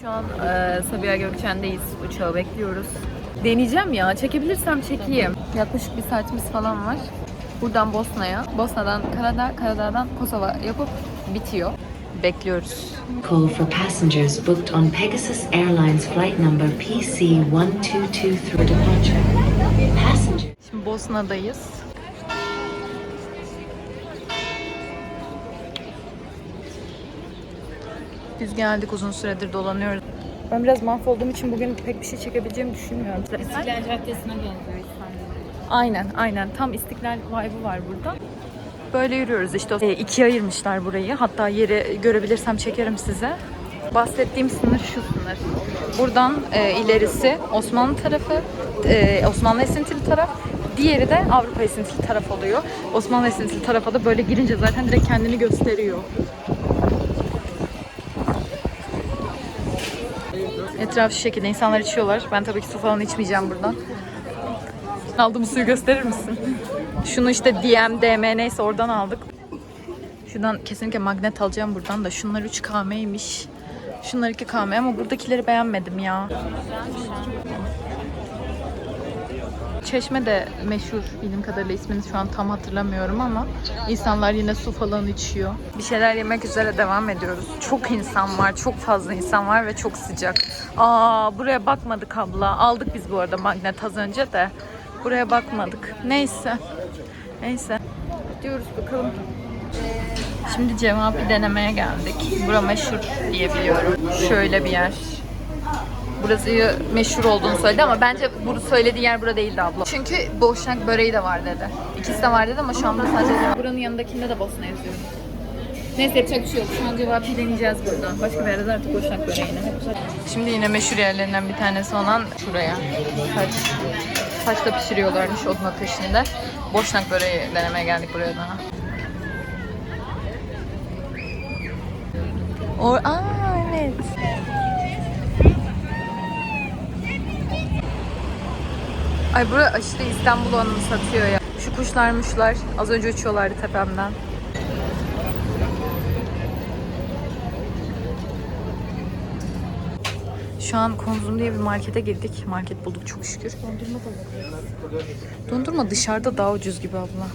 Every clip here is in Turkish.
Şu an e, Sabiha Gökçen'deyiz. Uçağı bekliyoruz. Deneyeceğim ya. Çekebilirsem çekeyim. Yaklaşık bir saatimiz falan var. Buradan Bosna'ya, Bosna'dan Karadağ, Karadağ'dan Kosova yapıp bitiyor. Bekliyoruz. Call for passengers booked on Pegasus Airlines flight number PC1223 for departure. Passengers. Şimdi Bosna'dayız. Biz geldik uzun süredir dolanıyoruz. Ben biraz mahvolduğum için bugün pek bir şey çekebileceğimi düşünmüyorum. İstiklal Caddesi'ne benziyor İstanbul. Aynen aynen tam İstiklal vibe'ı var burada. Böyle yürüyoruz işte. E, ikiye ayırmışlar burayı. Hatta yeri görebilirsem çekerim size. Bahsettiğim sınır şu sınır. Buradan e, ilerisi Osmanlı tarafı, e, Osmanlı esintili taraf. Diğeri de Avrupa esintili taraf oluyor. Osmanlı esintili tarafa da böyle girince zaten direkt kendini gösteriyor. Etraf şu şekilde insanlar içiyorlar. Ben tabii ki su falan içmeyeceğim buradan. Aldığım suyu gösterir misin? Şunu işte DM, DM neyse oradan aldık. Şuradan kesinlikle magnet alacağım buradan da. Şunlar 3 KM'ymiş. Şunlar 2 KM ama buradakileri beğenmedim ya. Çeşme de meşhur bildiğim kadarıyla ismini şu an tam hatırlamıyorum ama insanlar yine su falan içiyor. Bir şeyler yemek üzere devam ediyoruz. Çok insan var, çok fazla insan var ve çok sıcak. Aa buraya bakmadık abla. Aldık biz bu arada magnet az önce de. Buraya bakmadık. Neyse. Neyse. Diyoruz bakalım. Şimdi cevabı denemeye geldik. Bura meşhur diye biliyorum. Şöyle bir yer. Burası meşhur olduğunu söyledi ama bence bu söylediği yer bura değildi abla. Çünkü boşnak böreği de var dedi. İkisi de var dedi ama şu anda sadece cevap. Buranın yanındakinde de Bosna yazıyor. Neyse yapacak bir şey yok. Şu an cevabı deneyeceğiz buradan. Başka bir de artık boşnak böreğini. Şimdi yine meşhur yerlerinden bir tanesi olan şuraya. Saç. Saçta pişiriyorlarmış odun ateşinde. Boşnak böreği denemeye geldik buraya daha. Or Aa evet. Ay bura aşırı İstanbul anımsatıyor ya. Şu kuşlar muşlar az önce uçuyorlardı tepemden. Şu an Konzum diye bir markete girdik. Market bulduk çok şükür. Dondurma da Dondurma dışarıda daha ucuz gibi abla.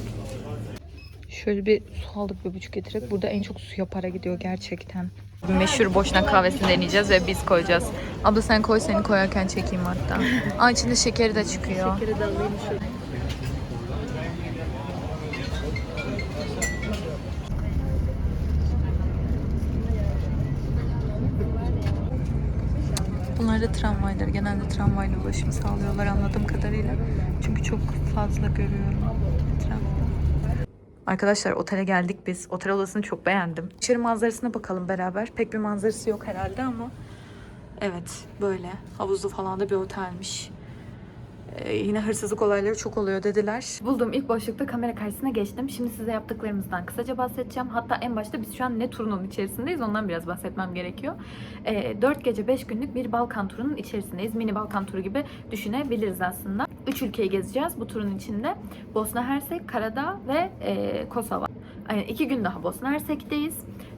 Şöyle bir su aldık bir buçuk getirip. Burada en çok suya para gidiyor gerçekten. Meşhur boşnak kahvesini deneyeceğiz ve biz koyacağız. Abla sen koy seni koyarken çekeyim hatta. Aa içinde şekeri de çıkıyor. Şekeri de alayım şöyle. Bunlar da tramvaylar. Genelde tramvayla ulaşım sağlıyorlar anladığım kadarıyla. Çünkü çok fazla görüyorum etrafta. Arkadaşlar otele geldik biz. Otel odasını çok beğendim. İçeri manzarasına bakalım beraber. Pek bir manzarası yok herhalde ama evet böyle. Havuzlu falan da bir otelmiş. Ee, yine hırsızlık olayları çok oluyor dediler. Bulduğum ilk boşlukta kamera karşısına geçtim. Şimdi size yaptıklarımızdan kısaca bahsedeceğim. Hatta en başta biz şu an ne turunun içerisindeyiz ondan biraz bahsetmem gerekiyor. Ee, 4 gece 5 günlük bir Balkan turunun içerisindeyiz. Mini Balkan turu gibi düşünebiliriz aslında. 3 ülkeyi gezeceğiz bu turun içinde. Bosna Hersek, Karadağ ve e, Kosova. Yani iki gün daha Bosna Hersek'teyiz.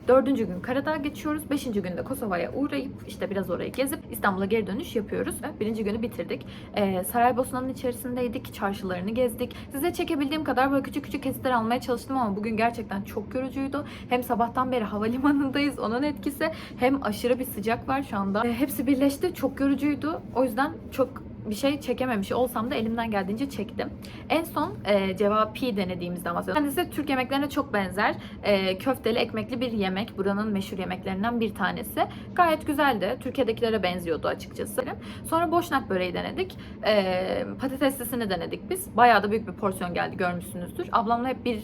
Dördüncü gün Karadağ geçiyoruz. Beşinci günde Kosova'ya uğrayıp işte biraz orayı gezip İstanbul'a geri dönüş yapıyoruz. Birinci günü bitirdik. Ee, Saraybosna'nın içerisindeydik. Çarşılarını gezdik. Size çekebildiğim kadar böyle küçük küçük kesitler almaya çalıştım ama bugün gerçekten çok yorucuydu. Hem sabahtan beri havalimanındayız. Onun etkisi hem aşırı bir sıcak var şu anda. Ee, hepsi birleşti. Çok yorucuydu. O yüzden çok bir şey çekememiş olsam da elimden geldiğince çektim. En son e, cevapi denediğimizden bahsediyorum. Kendisi Türk yemeklerine çok benzer. E, köfteli ekmekli bir yemek. Buranın meşhur yemeklerinden bir tanesi. Gayet güzeldi. Türkiye'dekilere benziyordu açıkçası. Sonra boşnak böreği denedik. E, patateslisini denedik biz. Bayağı da büyük bir porsiyon geldi görmüşsünüzdür. Ablamla hep bir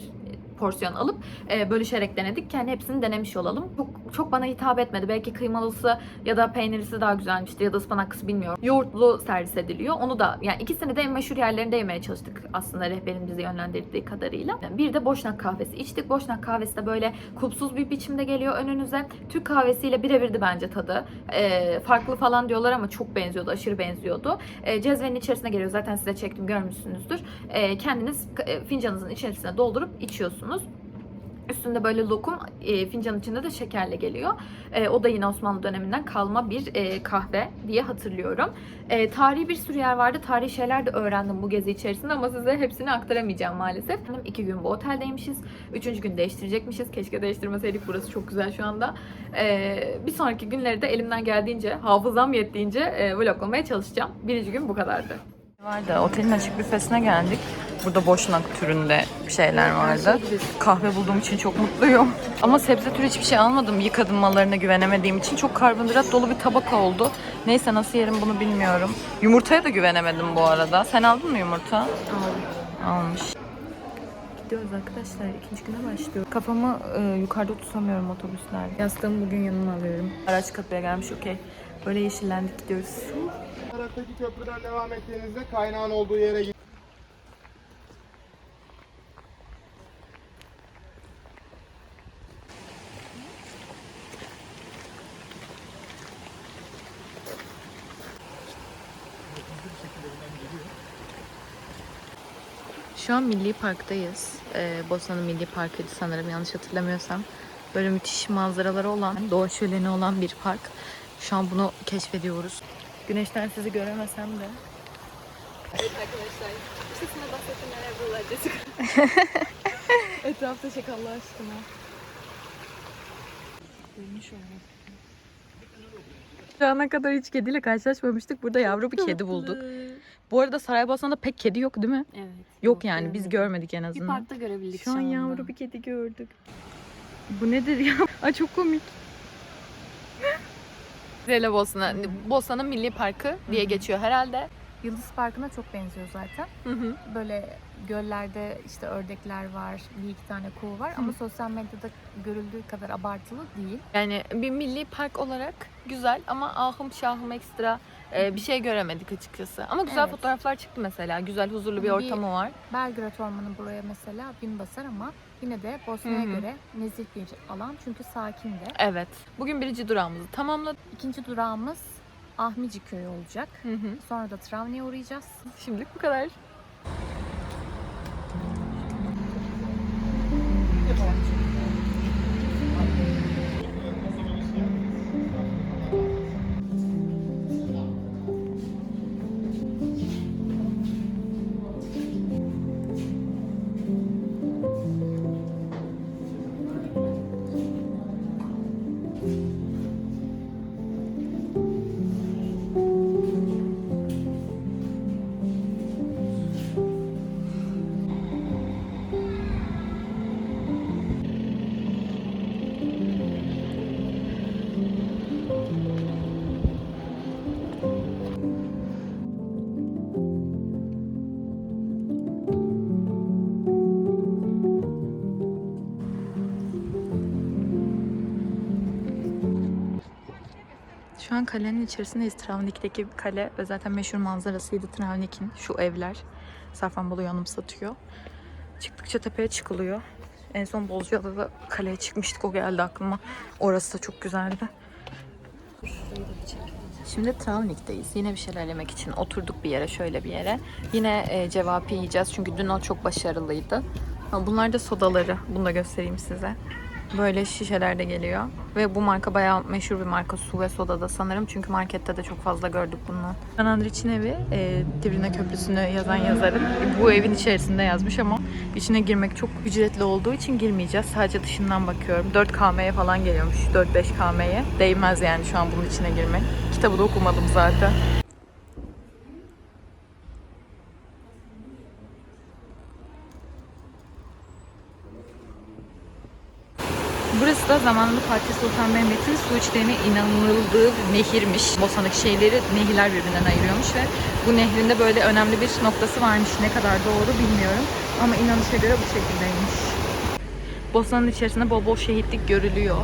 porsiyon alıp e, bölüşerek denedik. Kendi hepsini denemiş olalım. Çok çok bana hitap etmedi. Belki kıymalısı ya da peynirlisi daha güzelmişti ya da ıspanaklısı bilmiyorum. Yoğurtlu servis ediliyor. Onu da yani ikisini de en meşhur yerlerinde yemeye çalıştık aslında rehberin bizi yönlendirdiği kadarıyla. Bir de boşnak kahvesi içtik. Boşnak kahvesi de böyle kulpsuz bir biçimde geliyor önünüze. Türk kahvesiyle birebirdi bence tadı. E, farklı falan diyorlar ama çok benziyordu. Aşırı benziyordu. E, cezvenin içerisine geliyor. Zaten size çektim görmüşsünüzdür. E, kendiniz e, fincanınızın içerisine doldurup içiyorsunuz. Üstünde böyle lokum, e, fincanın içinde de şekerle geliyor. E, o da yine Osmanlı döneminden kalma bir e, kahve diye hatırlıyorum. E, tarihi bir sürü yer vardı. Tarihi şeyler de öğrendim bu gezi içerisinde ama size hepsini aktaramayacağım maalesef. İki gün bu oteldeymişiz. Üçüncü gün değiştirecekmişiz. Keşke değiştirmeseydik. Burası çok güzel şu anda. E, bir sonraki günleri de elimden geldiğince, hafızam yettiğince e, vloglamaya çalışacağım. Birinci gün bu kadardı. Vardı. Otelin açık büfesine geldik. Burada boşnak türünde şeyler vardı. Kahve bulduğum için çok mutluyum. Ama sebze türü hiçbir şey almadım. Yıkadım mallarına güvenemediğim için. Çok karbonhidrat dolu bir tabak oldu. Neyse nasıl yerim bunu bilmiyorum. Yumurtaya da güvenemedim bu arada. Sen aldın mı yumurta? Aldım. Almış. Gidiyoruz arkadaşlar. İkinci güne başlıyor. Kafamı e, yukarıda tutamıyorum otobüslerde. Yastığımı bugün yanıma alıyorum. Araç kapıya gelmiş okey. Böyle yeşillendik gidiyoruz. taraftaki köprüden devam ettiğinizde kaynağın olduğu yere gidin. Şu an Milli Park'tayız. Ee, Bosna'nın Milli Parkı'ydı sanırım yanlış hatırlamıyorsam. Böyle müthiş manzaraları olan, doğa şöleni olan bir park. Şu an bunu keşfediyoruz. Güneşten sizi göremesem de. Evet arkadaşlar. İşte bahsettiğim yerler buralar Etrafta çek Allah aşkına. Şu ana kadar hiç kediyle karşılaşmamıştık. Burada yavru bir kedi bulduk. Bu arada Saraybosna'da pek kedi yok değil mi? Evet. Yok yani biz görmedik en Bir azından. parkta görebildik Şu an yavru bir kedi gördük. Bu nedir ya? Ay çok komik. Zeyla Bosna. Bosna'nın Milli Parkı diye geçiyor herhalde. Yıldız Parkı'na çok benziyor zaten. Böyle göllerde işte ördekler var, bir iki tane kuğu var ama sosyal medyada görüldüğü kadar abartılı değil. Yani bir milli park olarak güzel ama ahım şahım ekstra e, bir şey göremedik açıkçası. Ama güzel Evet. fotoğraflar çıktı mesela. Güzel huzurlu bir Bir- ortamı var. Belgrad Ormanı buraya mesela bin basar ama yine de Bosna'ya göre nezih bir alan çünkü sakin de. Evet. Bugün birinci durağımızı tamamladık. İkinci durağımız Ahmici Köyü olacak. Hı hı. Sonra da Travni'ye uğrayacağız. Şimdilik bu kadar. Şu an kalenin içerisindeyiz. Travnik'teki kale ve zaten meşhur manzarasıydı Travnik'in şu evler. Safranbolu'yu anımsatıyor. Çıktıkça tepeye çıkılıyor. En son Bozcaada'da da kaleye çıkmıştık. O geldi aklıma. Orası da çok güzeldi. Şimdi Travnik'teyiz. Yine bir şeyler yemek için oturduk bir yere, şöyle bir yere. Yine e, cevapi yiyeceğiz çünkü dün o çok başarılıydı. Bunlar da sodaları. Bunu da göstereyim size. Böyle şişeler de geliyor. Ve bu marka bayağı meşhur bir marka. Su ve soda da sanırım. Çünkü markette de çok fazla gördük bundan. Can Andrić'in evi e, Divrine Köprüsü'nü yazan yazarın. Bu evin içerisinde yazmış ama içine girmek çok ücretli olduğu için girmeyeceğiz. Sadece dışından bakıyorum. 4 KM'ye falan geliyormuş. 4-5 KM'ye. Değmez yani şu an bunun içine girmek. Kitabı da okumadım zaten. Burası da zamanında Fatih Sultan Mehmet'in su içtiğine inanıldığı nehirmiş. Bosna'daki şeyleri nehirler birbirinden ayırıyormuş ve bu nehrinde böyle önemli bir noktası varmış. Ne kadar doğru bilmiyorum ama inanışa göre bu şekildeymiş. Bosna'nın içerisinde bol bol şehitlik görülüyor.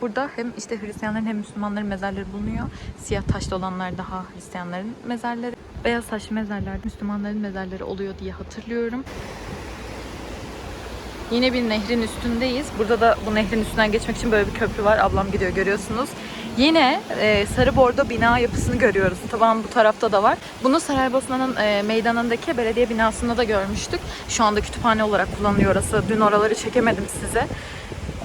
Burada hem işte Hristiyanların hem Müslümanların mezarları bulunuyor. Siyah taşlı olanlar daha Hristiyanların mezarları. Beyaz taşlı mezarlar Müslümanların mezarları oluyor diye hatırlıyorum. Yine bir nehrin üstündeyiz. Burada da bu nehrin üstünden geçmek için böyle bir köprü var. Ablam gidiyor görüyorsunuz. Yine e, sarı bordo bina yapısını görüyoruz. Taban bu tarafta da var. Bunu Saraybosna'nın e, meydanındaki belediye binasında da görmüştük. Şu anda kütüphane olarak kullanılıyor orası. Dün oraları çekemedim size.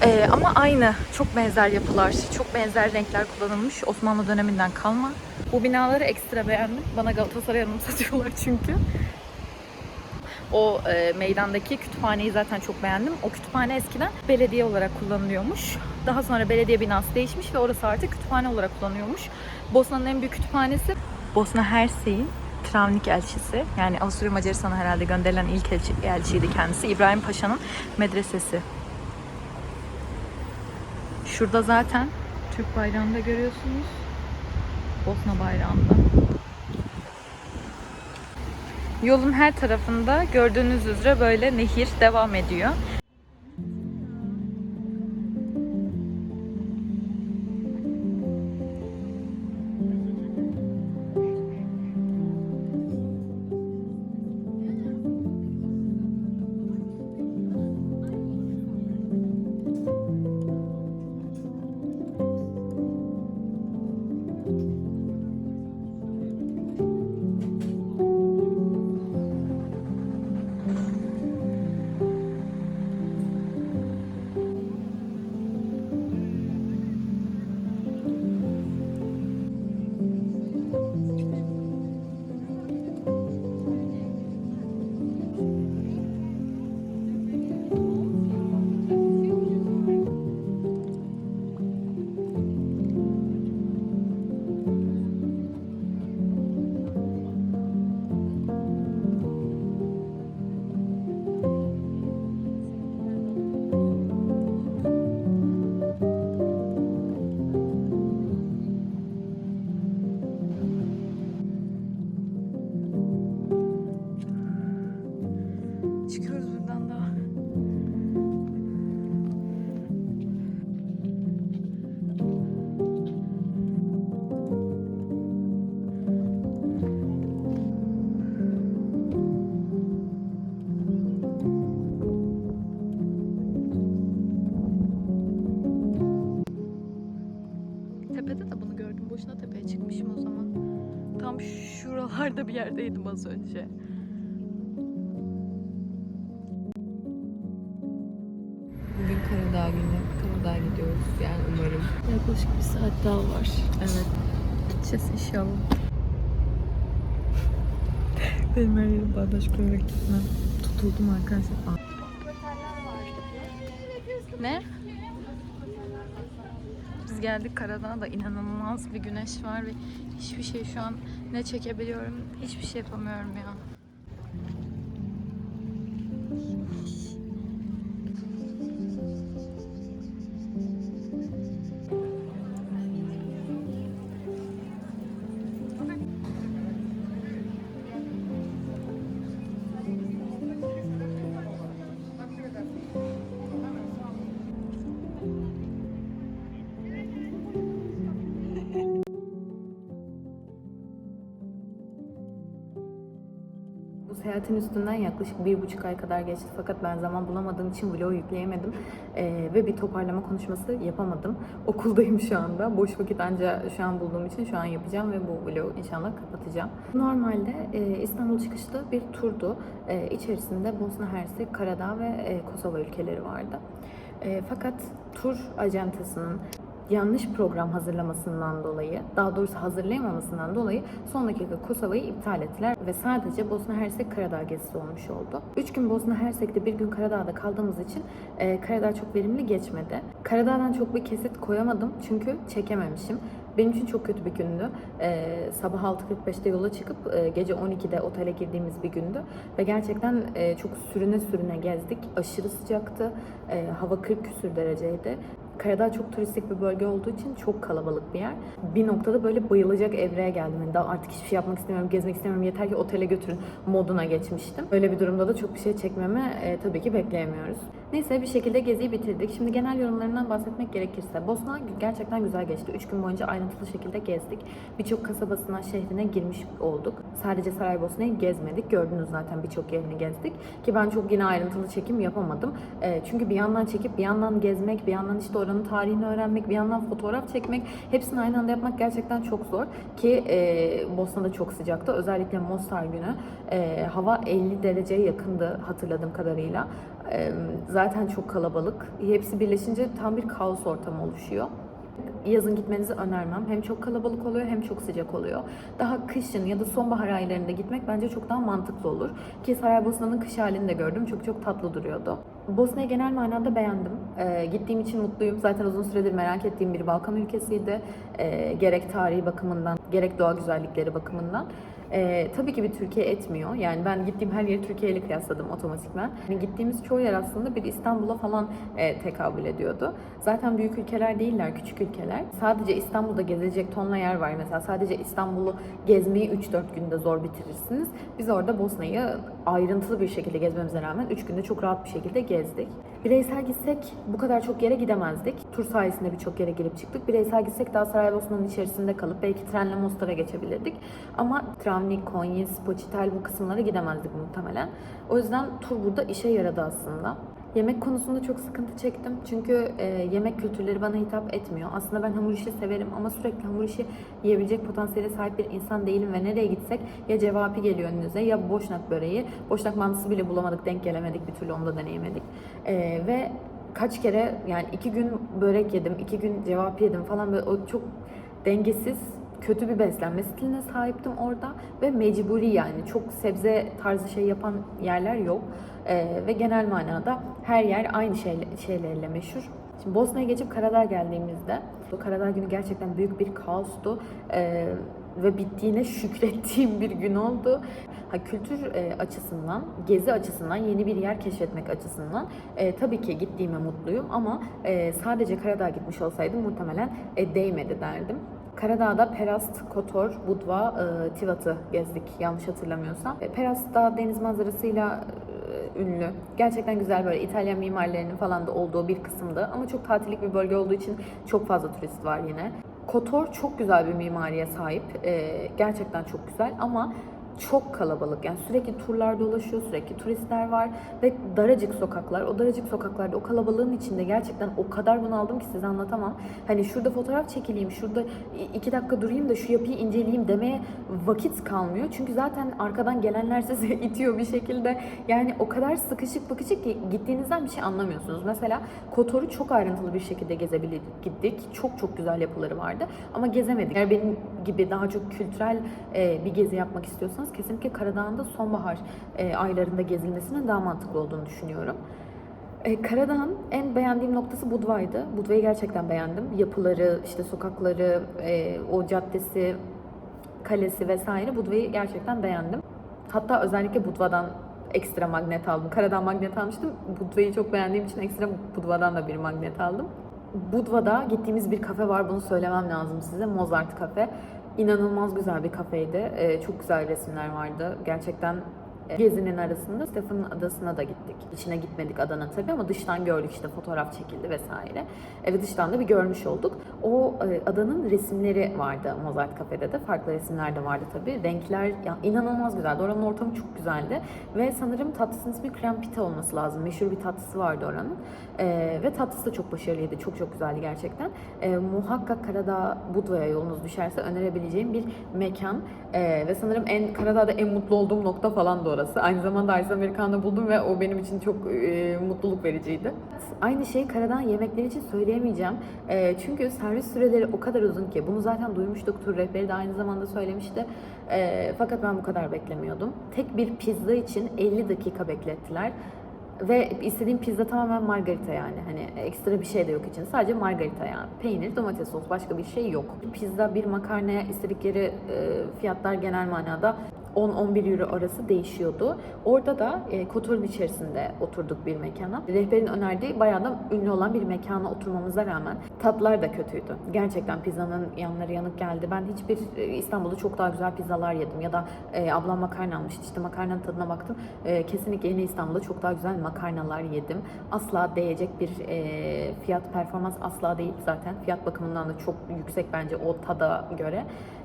E, ama aynı. Çok benzer yapılar, çok benzer renkler kullanılmış. Osmanlı döneminden kalma. Bu binaları ekstra beğendim. Bana Galatasaray anımsatıyorlar çünkü. O e, meydandaki kütüphaneyi zaten çok beğendim. O kütüphane eskiden belediye olarak kullanılıyormuş. Daha sonra belediye binası değişmiş ve orası artık kütüphane olarak kullanıyormuş. Bosna'nın en büyük kütüphanesi Bosna Hersey'in Travnik elçisi. Yani Avusturya Macaristan'a herhalde gönderilen ilk elçi, elçiydi kendisi. İbrahim Paşa'nın medresesi. Şurada zaten Türk bayrağını da görüyorsunuz. Bosna bayrağında. Yolun her tarafında gördüğünüz üzere böyle nehir devam ediyor. Gördüm. Boşuna tepeye çıkmışım o zaman. Tam şuralarda bir yerdeydim az önce. Bugün Karadağ günü. Karadağ'a gidiyoruz yani umarım. Yaklaşık bir saat daha var. Evet. Gideceğiz inşallah. Benim her yerim bağdaş kurarak gitmem. Tutuldum arkadaşlar. Ne? Geldik Karadağ'da inanılmaz bir güneş var ve hiçbir şey şu an ne çekebiliyorum hiçbir şey yapamıyorum ya. Seyahatin üstünden yaklaşık bir buçuk ay kadar geçti fakat ben zaman bulamadığım için vlog yükleyemedim Ee, ve bir toparlama konuşması yapamadım. Okuldayım şu anda. Boş vakit anca şu an bulduğum için şu an yapacağım ve bu vlogu inşallah kapatacağım. Normalde e, İstanbul çıkışlı bir turdu. E, içerisinde Bosna Hersek, Karadağ ve e, Kosova ülkeleri vardı. E, fakat tur ajantasının yanlış program hazırlamasından dolayı, daha doğrusu hazırlayamamasından dolayı son dakika Kosova'yı iptal ettiler ve sadece Bosna Hersek Karadağ gezisi olmuş oldu. 3 gün Bosna Hersek'te bir gün Karadağ'da kaldığımız için e, Karadağ çok verimli geçmedi. Karadağ'dan çok bir kesit koyamadım çünkü çekememişim. Benim için çok kötü bir gündü. Ee, sabah 6.45'te yola çıkıp e, gece 12'de otele girdiğimiz bir gündü. Ve gerçekten e, çok sürüne sürüne gezdik. Aşırı sıcaktı. E, hava 40 küsür dereceydi. Karadağ çok turistik bir bölge olduğu için çok kalabalık bir yer. Bir noktada böyle bayılacak evreye geldim. Yani daha artık hiçbir şey yapmak istemiyorum, gezmek istemiyorum. Yeter ki otele götürün moduna geçmiştim. Öyle bir durumda da çok bir şey çekmeme e, tabii ki bekleyemiyoruz. Neyse bir şekilde geziyi bitirdik. Şimdi genel yorumlarından bahsetmek gerekirse Bosna gerçekten güzel geçti. 3 gün boyunca ayrıntılı şekilde gezdik. Birçok kasabasına, şehrine girmiş olduk. Sadece Saraybosna'yı gezmedik. Gördünüz zaten birçok yerini gezdik. Ki ben çok yine ayrıntılı çekim yapamadım. E, çünkü bir yandan çekip bir yandan gezmek, bir yandan işte oranın tarihini öğrenmek, bir yandan fotoğraf çekmek hepsini aynı anda yapmak gerçekten çok zor. Ki e, Bosna'da çok sıcaktı. Özellikle Mostar günü e, hava 50 dereceye yakındı hatırladığım kadarıyla. E, zaten çok kalabalık. Hepsi birleşince tam bir kaos ortamı oluşuyor yazın gitmenizi önermem. Hem çok kalabalık oluyor hem çok sıcak oluyor. Daha kışın ya da sonbahar aylarında gitmek bence çok daha mantıklı olur. Ki Saraybosna'nın kış halini de gördüm. Çok çok tatlı duruyordu. Bosna'yı genel manada beğendim. Ee, gittiğim için mutluyum. Zaten uzun süredir merak ettiğim bir Balkan ülkesiydi. Ee, gerek tarihi bakımından, gerek doğa güzellikleri bakımından. Ee, tabii ki bir Türkiye etmiyor. Yani ben gittiğim her yeri Türkiye ile kıyasladım otomatikman. Yani gittiğimiz çoğu yer aslında bir İstanbul'a falan e, tekabül ediyordu. Zaten büyük ülkeler değiller, küçük ülkeler. Sadece İstanbul'da gezecek tonla yer var. Mesela sadece İstanbul'u gezmeyi 3-4 günde zor bitirirsiniz. Biz orada Bosna'yı ayrıntılı bir şekilde gezmemize rağmen 3 günde çok rahat bir şekilde gezdik. Bireysel gitsek bu kadar çok yere gidemezdik. Tur sayesinde birçok yere girip çıktık. Bireysel gitsek daha Saraybosna'nın içerisinde kalıp belki trenle Mostar'a geçebilirdik. Ama Travnik, Konyes, Poçitel bu kısımlara gidemezdik muhtemelen. O yüzden tur burada işe yaradı aslında. Yemek konusunda çok sıkıntı çektim. Çünkü e, yemek kültürleri bana hitap etmiyor. Aslında ben hamur işi severim ama sürekli hamur işi yiyebilecek potansiyele sahip bir insan değilim ve nereye gitsek ya cevapi geliyor önünüze ya boşnak böreği. Boşnak mantısı bile bulamadık, denk gelemedik bir türlü onu da deneyemedik. E, ve kaç kere yani iki gün börek yedim, iki gün cevap yedim falan böyle o çok dengesiz kötü bir beslenme stiline sahiptim orada ve mecburi yani çok sebze tarzı şey yapan yerler yok Ee, ve genel manada her yer aynı şeyle, şeylerle meşhur. Şimdi Bosna'ya geçip Karadağ geldiğimizde bu Karadağ günü gerçekten büyük bir kaostu Ee, ve bittiğine şükrettiğim bir gün oldu. Ha, kültür e, açısından, gezi açısından, yeni bir yer keşfetmek açısından e, tabii ki gittiğime mutluyum ama e, sadece Karadağ'a gitmiş olsaydım muhtemelen e, değmedi derdim. Karadağ'da Perast, Kotor, Budva, e, Tivat'ı gezdik yanlış hatırlamıyorsam. E, Perast da deniz manzarasıyla e, ünlü. Gerçekten güzel böyle İtalyan mimarlarının falan da olduğu bir kısımdı. Ama çok tatillik bir bölge olduğu için çok fazla turist var yine. Kotor çok güzel bir mimariye sahip. E, gerçekten çok güzel ama çok kalabalık. Yani sürekli turlar dolaşıyor, sürekli turistler var ve daracık sokaklar. O daracık sokaklarda, o kalabalığın içinde gerçekten o kadar bunaldım ki size anlatamam. Hani şurada fotoğraf çekileyim, şurada iki dakika durayım da şu yapıyı inceleyeyim demeye vakit kalmıyor. Çünkü zaten arkadan gelenler sizi itiyor bir şekilde. Yani o kadar sıkışık bakışık ki gittiğinizden bir şey anlamıyorsunuz. Mesela Kotor'u çok ayrıntılı bir şekilde gezebildik. Gittik. Çok çok güzel yapıları vardı. Ama gezemedik. Eğer benim gibi daha çok kültürel e, bir gezi yapmak istiyorsanız kesinlikle Karadağ'ın da sonbahar e, aylarında gezilmesinin daha mantıklı olduğunu düşünüyorum. E, Karadağ'ın en beğendiğim noktası Budva'ydı. Budva'yı gerçekten beğendim. Yapıları, işte sokakları, e, o caddesi, kalesi vesaire Budva'yı gerçekten beğendim. Hatta özellikle Budva'dan ekstra magnet aldım. Karadağ magnet almıştım. Budva'yı çok beğendiğim için ekstra Budva'dan da bir magnet aldım. Budva'da gittiğimiz bir kafe var. Bunu söylemem lazım size. Mozart Kafe. İnanılmaz güzel bir kafeydi. Ee, çok güzel resimler vardı. Gerçekten gezinin arasında Stefan Adası'na da gittik. İçine gitmedik Adana tabii ama dıştan gördük işte fotoğraf çekildi vesaire. Evet dıştan da bir görmüş olduk. O e, adanın resimleri vardı Mozart Kafe'de de. Farklı resimler de vardı tabii. Renkler ya, inanılmaz güzeldi. Oranın ortamı çok güzeldi. Ve sanırım tatlısının ismi krem pita olması lazım. Meşhur bir tatlısı vardı oranın. E, ve tatlısı da çok başarılıydı. Çok çok güzeldi gerçekten. E, muhakkak Karadağ Budva'ya yolunuz düşerse önerebileceğim bir mekan. Ve sanırım en Karadağ'da en mutlu olduğum nokta falan da orası. Aynı zamanda Ice Americano buldum ve o benim için çok e, mutluluk vericiydi. Aynı şeyi Karadağ yemekleri için söyleyemeyeceğim. E, çünkü servis süreleri o kadar uzun ki. Bunu zaten duymuştuk. Tur rehberi de aynı zamanda söylemişti. E, fakat ben bu kadar beklemiyordum. Tek bir pizza için 50 dakika beklettiler. Ve istediğim pizza tamamen margarita yani. Hani ekstra bir şey de yok için. Sadece margarita yani. Peynir, domates sos başka bir şey yok. Pizza, bir makarnaya istedikleri e, fiyatlar genel manada 10-11 euro arası değişiyordu. Orada da e, Kotor'un içerisinde oturduk bir mekana. Rehberin önerdiği bayağı da ünlü olan bir mekana oturmamıza rağmen tatlar da kötüydü. Gerçekten pizzanın yanları yanık geldi. Ben hiçbir e, İstanbul'da çok daha güzel pizzalar yedim. Ya da e, ablam makarna almıştı. İşte makarnanın tadına baktım. E, kesinlikle yine İstanbul'da çok daha güzel makarnalar yedim. Asla değecek bir e, fiyat performans asla değil zaten. Fiyat bakımından da çok yüksek bence o tada göre.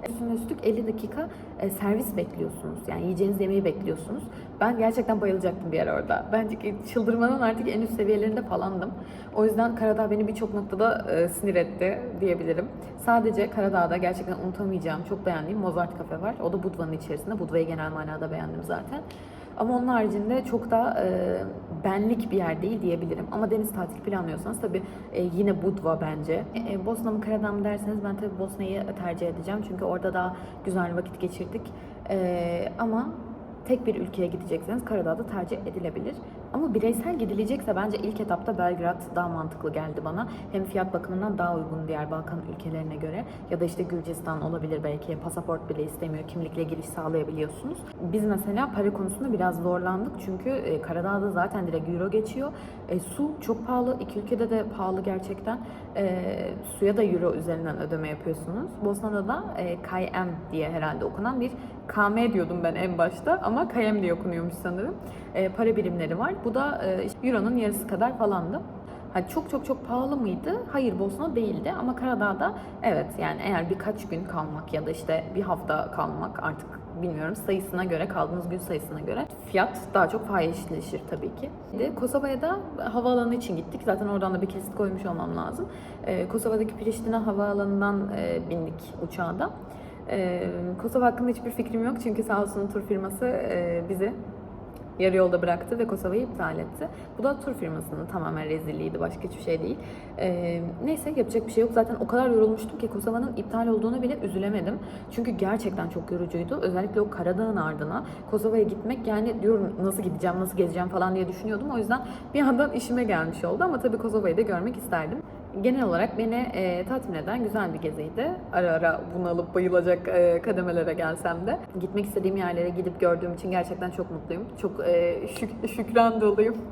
Üstüne üstlük 50 dakika e, servis bekliyorsunuz. Bekliyorsunuz. Yani yiyeceğiniz yemeği bekliyorsunuz. Ben gerçekten bayılacaktım bir yer orada. Bence ki çıldırmanın artık en üst seviyelerinde falandım. O yüzden Karadağ beni birçok noktada e, sinir etti diyebilirim. Sadece Karadağ'da gerçekten unutamayacağım, çok beğendiğim Mozart Cafe var. O da Budva'nın içerisinde. Budva'yı genel manada beğendim zaten. Ama onun haricinde çok da e, benlik bir yer değil diyebilirim. Ama deniz tatili planlıyorsanız tabii e, yine Budva bence. E, e, Bosna mı Karadağ mı derseniz ben tabii Bosna'yı tercih edeceğim. Çünkü orada daha güzel vakit geçirdik. E, ama tek bir ülkeye gidecekseniz Karadağ'da tercih edilebilir. Ama bireysel gidilecekse bence ilk etapta Belgrad daha mantıklı geldi bana. Hem fiyat bakımından daha uygun diğer Balkan ülkelerine göre. Ya da işte Gürcistan olabilir belki. Pasaport bile istemiyor. Kimlikle giriş sağlayabiliyorsunuz. Biz mesela para konusunda biraz zorlandık. Çünkü e, Karadağ'da zaten direkt euro geçiyor. E, su çok pahalı. İki ülkede de pahalı gerçekten. E, suya da euro üzerinden ödeme yapıyorsunuz. Bosna'da da e, KM diye herhalde okunan bir KM diyordum ben en başta ama KM diye okunuyormuş sanırım. E, para birimleri var. Bu da e, Euro'nun yarısı kadar falandı. Ha, çok çok çok pahalı mıydı? Hayır Bosna değildi ama Karadağ'da evet yani eğer birkaç gün kalmak ya da işte bir hafta kalmak artık bilmiyorum sayısına göre kaldığınız gün sayısına göre fiyat daha çok fahişleşir tabii ki. De Kosova'ya da havaalanı için gittik. Zaten oradan da bir kesit koymuş olmam lazım. Ee, Kosova'daki Priştina havaalanından e, bindik uçağa da. Ee, Kosova hakkında hiçbir fikrim yok çünkü sağ olsun tur firması e, bizi yarı yolda bıraktı ve Kosova'yı iptal etti. Bu da tur firmasının tamamen rezilliğiydi. Başka hiçbir şey değil. Ee, neyse yapacak bir şey yok. Zaten o kadar yorulmuştum ki Kosova'nın iptal olduğunu bile üzülemedim. Çünkü gerçekten çok yorucuydu. Özellikle o Karadağ'ın ardına Kosova'ya gitmek yani diyorum nasıl gideceğim, nasıl gezeceğim falan diye düşünüyordum. O yüzden bir yandan işime gelmiş oldu ama tabii Kosova'yı da görmek isterdim. Genel olarak beni e, tatmin eden güzel bir geziydi. Ara ara bunalıp bayılacak e, kademelere gelsem de. Gitmek istediğim yerlere gidip gördüğüm için gerçekten çok mutluyum. Çok e, şük- şükran doluyum.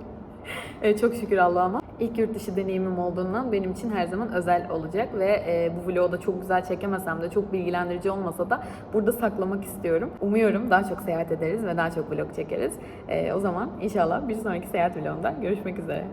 E, çok şükür Allah'ıma. İlk yurt dışı deneyimim olduğundan benim için her zaman özel olacak ve e, bu vlogu da çok güzel çekemesem de çok bilgilendirici olmasa da burada saklamak istiyorum. Umuyorum daha çok seyahat ederiz ve daha çok vlog çekeriz. E, o zaman inşallah bir sonraki seyahat vlogunda görüşmek üzere.